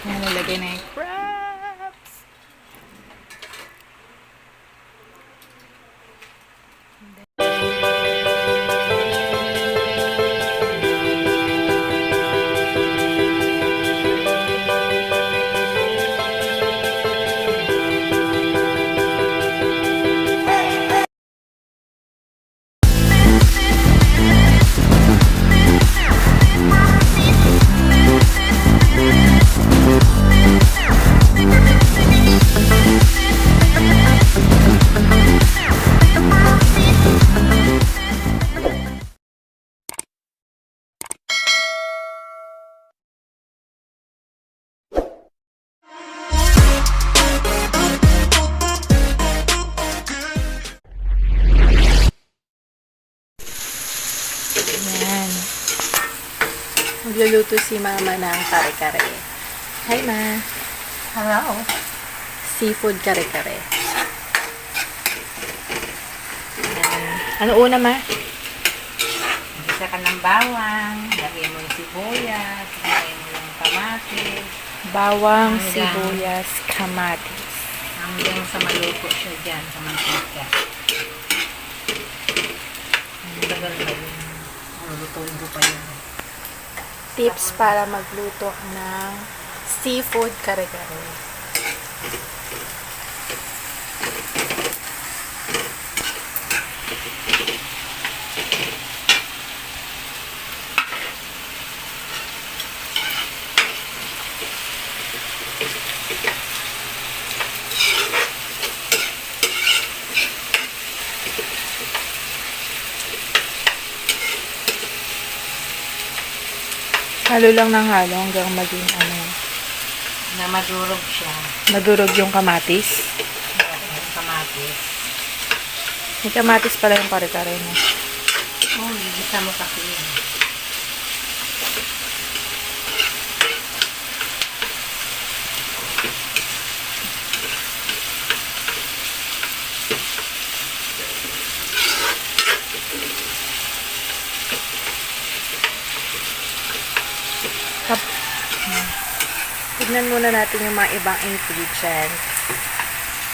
Yan, nilagay na yung crabs. Magluluto si mama ng kare-kare. Hi, ma. Hello. Seafood kare-kare. Ano una, ma? Isa ka ng bawang, lagyan mo yung sibuyas, lagyan mo yung kamatis, Bawang, Hanggang- sibuyas, kamatis. hanggang sa maluto siya dyan sa mantika. Ang tagal pa yun. Lulutuin ko pa yun. Tips para magluto ng seafood kare-kare. Halo lang ng halo hanggang maging ano, Na madurog siya. madurog yung kamatis. Yung kamatis. May kamatis pala yung kare-kare mo. Oh, gigisa mo kasi yun. Tignan muna natin yung mga ibang ingredients.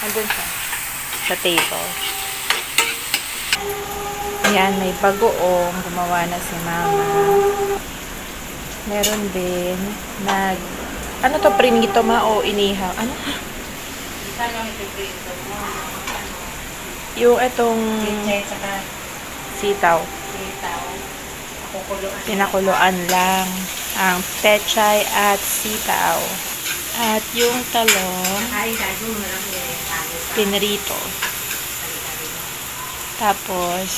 Andun siya. Sa table. Ayan, may bagoong. Gumawa na si mama. Meron din. Nag... Ano to? Prinito ma o inihaw? Ano? Yung itong sitaw. sitaw. Pinakuluan lang ang pechay at sitaw. At yung talong, pinrito. Tapos,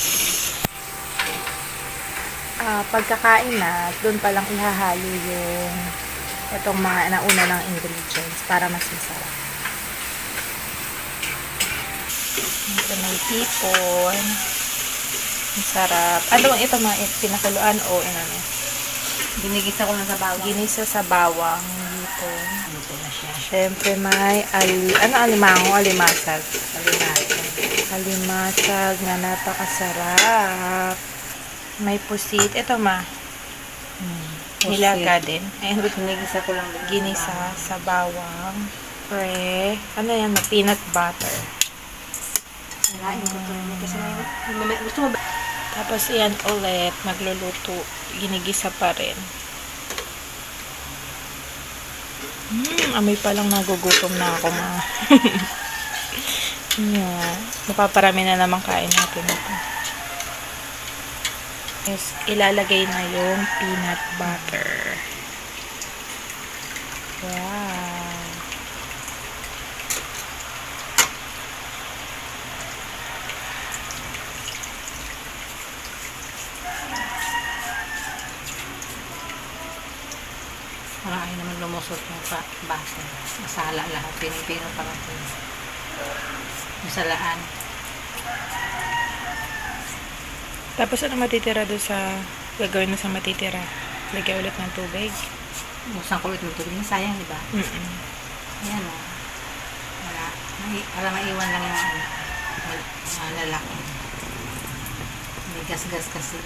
ah pagkakain na, doon palang ihahalo yung itong mga nauna ng ingredients para mas masarap. Ito may tipon. Ang sarap. Ano ito mga pinakuluan o inano? Ginigisa ko na sa bawang. Ginisa sa bawang hipon. Siyempre may ali, ano alimango, alimasag. Salinatan. Alimasag na napakasarap. May pusit. Ito ma. Hmm. Nilaga din. Ayun, Ginigisa ko lang ginisa sa bawang. Pre. Ano yan? Peanut butter. Kinain ko to. Kasi may, may, gusto mo ba? Tapos yan ulit. Magluluto. Ginigisa pa rin. Hmm, amoy pa lang nagugutom na ako ma. yeah. Napaparami na naman kain natin ito. Yes, ilalagay na yung peanut butter. Wow. Ayaw naman lumusot yung sa baso. Masala lahat. Pinipino pa lang ito. Yung salaan. Tapos ano matitira doon sa gagawin mo sa matitira? Lagyan ulit ng tubig. Buksan ko ulit yung tubig. Sayang, di ba? Mm-mm. Ayan o. Wala. May, para maiwan lang yung ano, uh, lalaki. May gas-gas kasi.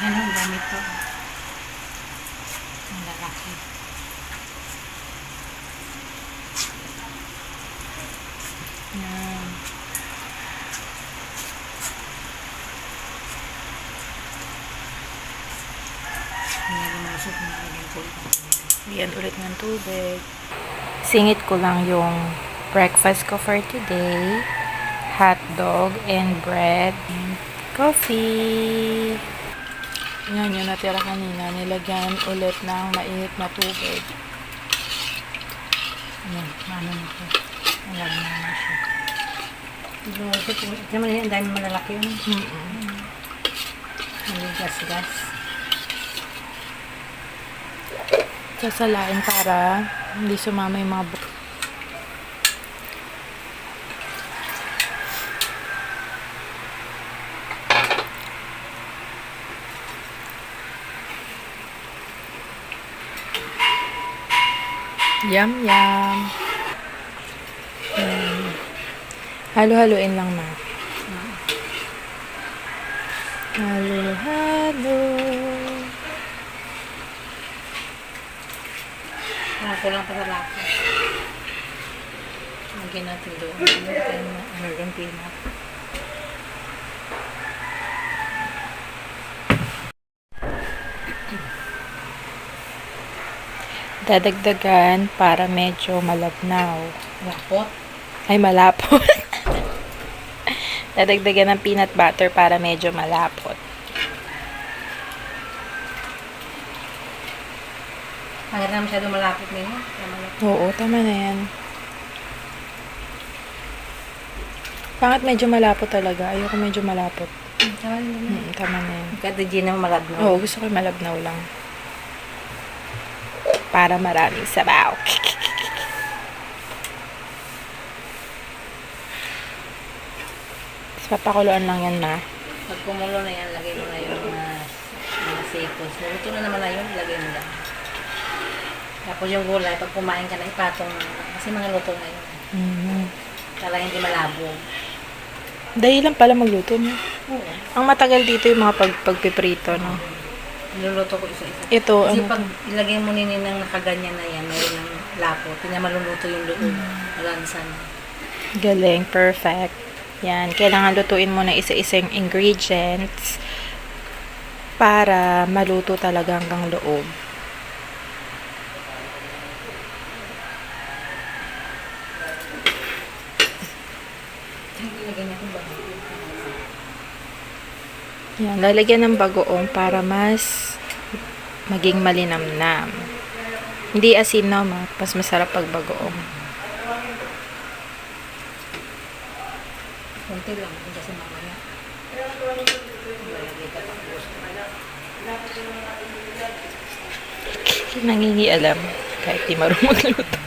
Yan ang gamit ko. Ang lalaki. Yan. Hindi lumusok na ang tubig. Bigyan ulit ng tubig. Singit ko lang yung breakfast ko for today. Hot dog and bread. Coffee. Yan yung natira kanina. Nilagyan ulit ng mainit na tubig. Ayan, ano na ko. Alam na na siya. Ito naman yan, ang dami malalaki yun. Mm-mm. Hindi gas-gas. Sasalain para hindi sumama yung mga buk. Yum, yum. Yan. Halo-haloin lang, ma. Halo-halo. Mga kulang pa sa laki. Lagyan natin doon. Ano na, ano yung peanut. Dadagdagan para medyo malabnaw. Lapot. Ay, malapot. Dadagdagan ng peanut butter para medyo malapot. Ang na masyado malapot na yun. Kaya malapot. Oo, tama na yan. Pangat medyo malapot talaga. Ayoko medyo malapot. Hmm, Tama naman. Mm, tama na yan. Kada G na malabno. Oo, gusto ko malabnaw lang. Para maraming sabaw. Tapos papakuluan lang yan, ma. Pag kumulo na yan, lagay mo na yung mga, mga sapos. Luto na naman na yun, lagay mo lang. Tapos yung gulay, pag kumain ka na, ipatong mo. Kasi mga luto na yun. Mm. Para hindi malabo. Dahil lang pala magluto, no? Oo. Ang matagal dito yung mga pag pagpiprito, no? Niluluto ko isa-isa. Ito, Kasi ano, pag ilagay mo nini ng nakaganyan na yan, mayroon ng lapo. Tinya maluluto yung loob. Malansa na. galing, perfect. Yan, kailangan lutuin mo na isa-isang ingredients para maluto talaga hanggang loob. Ilagay natin ba? Yan, lalagyan ng bagoong para mas maging malinamnam. Hindi asin na, ma. Mas masarap pag bagoong. Kunti lang. Kasi mamaya. Lalagay ka pa. Nangingialam kahit di marunong magluto.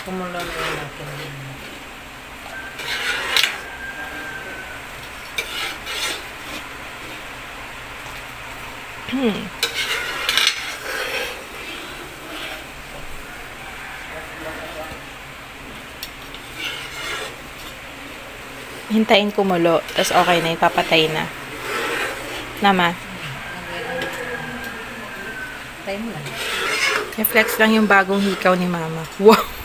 Kumulo na natin. Hintayin kumulo, tapos okay na, ipapatay na. Nama, Tayo mo lang. reflex lang yung bagong hikaw ni mama. Wow!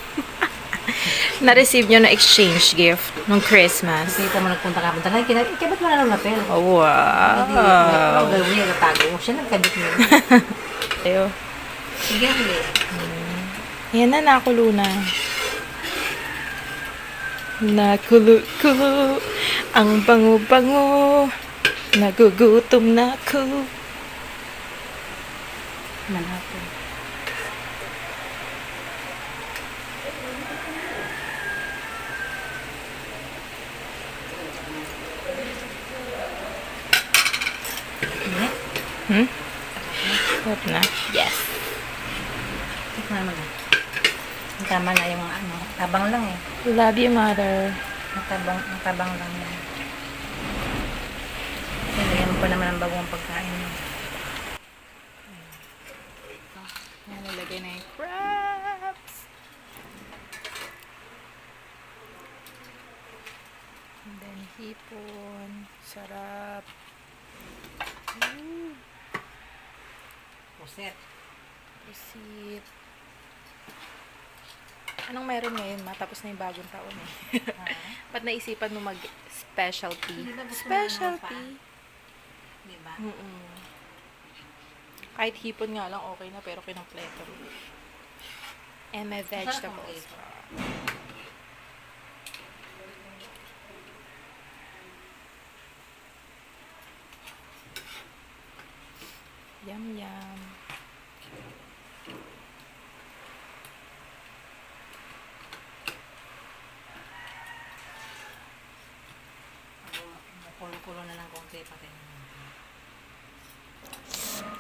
Na-receive nyo na exchange gift nung Christmas. Kasi ito mo nagpunta ka. Punta ka. Kaya ba't mo na lang napel? Oh, Hindi. wow! Ang gawin niya, natago mo. Siya nagkabit mo. Ayo. Sige, huli. Yan na, nakulo na. Nakulo-kulo, ang bango-bango, nagugutom na ako. Manapin. Hmm? Sarap na? Yes. Tikman mo na. Tama na yung ano. Tabang lang eh. Love you, mother. Ang tabang, ang tabang lang yan. Kailangan mo pa naman ang bagong pagkain mo. Yan, nilagay na yung crabs. hipon. Sarap. Puset. Pusit. Anong meron ngayon, ma? Tapos na yung bagong taon eh. Ba't naisipan mo mag-specialty? Specialty. Di ba? Mm-mm. Kahit hipon nga lang, okay na, pero kinumpleto mo. And ang vegetables. Yum, yum. Konti pati.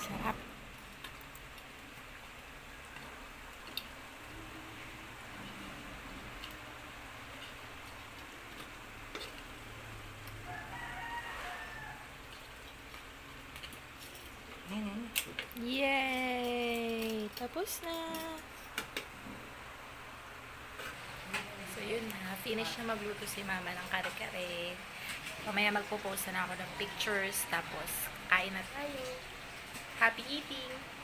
Sarap. Yay! Tapos na. So, yun na. Finish na magluto si mama ng kare-kare. Mamaya magpo-post na ako ng pictures. Tapos, kain na tayo. Happy eating!